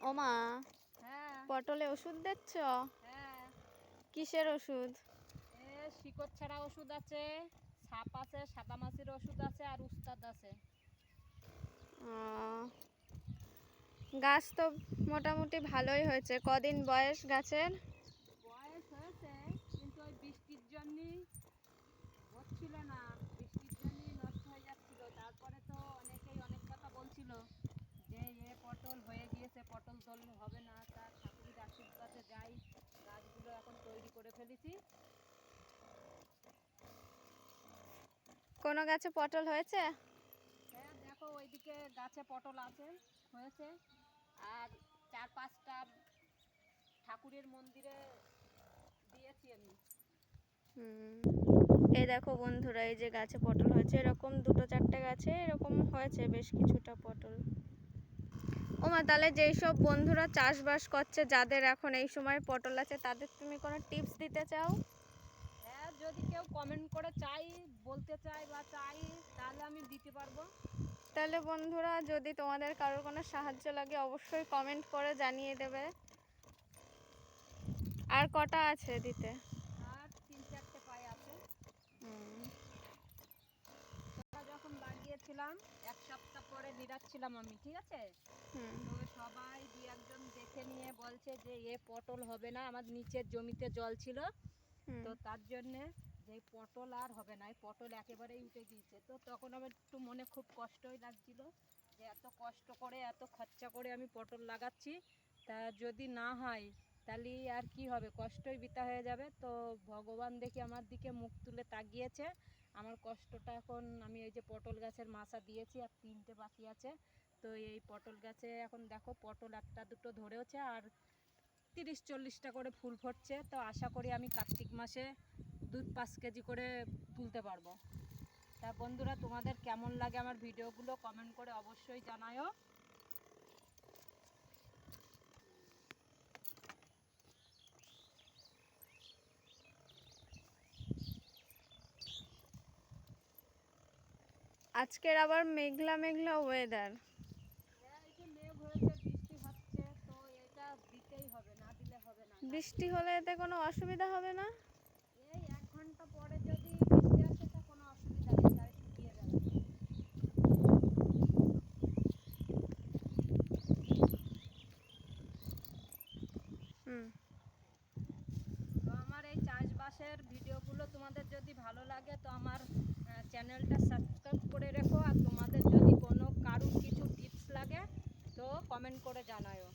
ওমা হ্যাঁ। পটলে ওষুধ দিচ্ছ? হ্যাঁ। কিসের ওষুধ? শিকড় ছাড়া ওষুধ আছে সাপ আছে সাদা মাছির ওষুধ আছে আর উস্তাদ আছে। গাছ তো মোটামুটি ভালোই হয়েছে। কদিন বয়স গাছের বয়স হয়েছে কিন্তু ওই বৃষ্টির জন্যই হচ্ছিল না বৃষ্টির জন্যই নষ্ট হয়ে যাচ্ছিল তারপরে তো অনেকেই অনেক কথা বলছিল যে এ পটল হয়ে গিয়েছে পটল তোল হবে না তা ঠাকুরের আশীর্বাদে যাই গাছগুলো এখন তৈরি করে ফেলেছি কোনো গাছে পটল হয়েছে? হ্যাঁ দেখো ওইদিকে গাছে পটল আছে হয়েছে। আর চার পাঁচটা ঠাকুরের মন্দিরে দিয়েছি আমি। এই দেখো বন্ধুরা এই যে গাছে পটল হয়েছে এরকম দুটো চারটে গাছে এরকম হয়েছে বেশ কিছুটা পটল। ওমা তাহলে যেই সব বন্ধুরা চাষবাস করছে যাদের এখন এই সময় পটল আছে তাদের তুমি কোনো টিপস দিতে চাও? হ্যাঁ যদি কেউ কমেন্ট করে চাই বলতে চাই বা চাই তাহলে আমি দিতে পারব। তাহলে বন্ধুরা যদি তোমাদের কারোর কোনো সাহায্য লাগে অবশ্যই কমেন্ট করে জানিয়ে দেবে। আর কটা আছে দিতে আর তিন চারটে পায়ে আছে হুম। তোরা যখন লাগিয়েছিলাম এক সপ্তাহ পরে নিরাচ্ছিলাম আমি ঠিক আছে? তো সবাই দু একজন দেখে নিয়ে বলছে যে এ পটল হবে না আমার নিচের জমিতে জল ছিল। তো তার জন্যে যে পটল আর হবে না এই পটল একেবারেই উঠে গিয়েছে। তো তখন আমার একটু মনে খুব কষ্টই লাগছিল যে এত কষ্ট করে এত খরচা করে আমি পটল লাগাচ্ছি। তা যদি না হয় তাহলে আর কি হবে? কষ্টই বিতা হয়ে যাবে। তো ভগবান দেখি আমার দিকে মুখ তুলে তাকিয়েছে। আমার কষ্টটা এখন আমি এই যে পটল গাছের মাছা দিয়েছি আর তিনটে বাকি আছে। তো এই পটল গাছে এখন দেখো পটল একটা দুটো ধরেওছে আর তিরিশ চল্লিশটা করে ফুল ফুটছে। তো আশা করি আমি কার্তিক মাসে দু পাঁচ কেজি করে তুলতে পারব। তা বন্ধুরা, তোমাদের কেমন লাগে আমার ভিডিওগুলো কমেন্ট করে অবশ্যই জানায়ও আজকের আবার মেঘলা মেঘলা ওয়েদার বৃষ্টি হলে এতে কোনো অসুবিধা হবে না? আমার এই চাষবাসের ভিডিওগুলো তোমাদের যদি ভালো লাগে, তো আমার চ্যানেলটা সাবস্ক্রাইব করে রেখো আর তোমাদের যদি কোনো কারুর কিছু টিপস লাগে তো কমেন্ট করে জানাও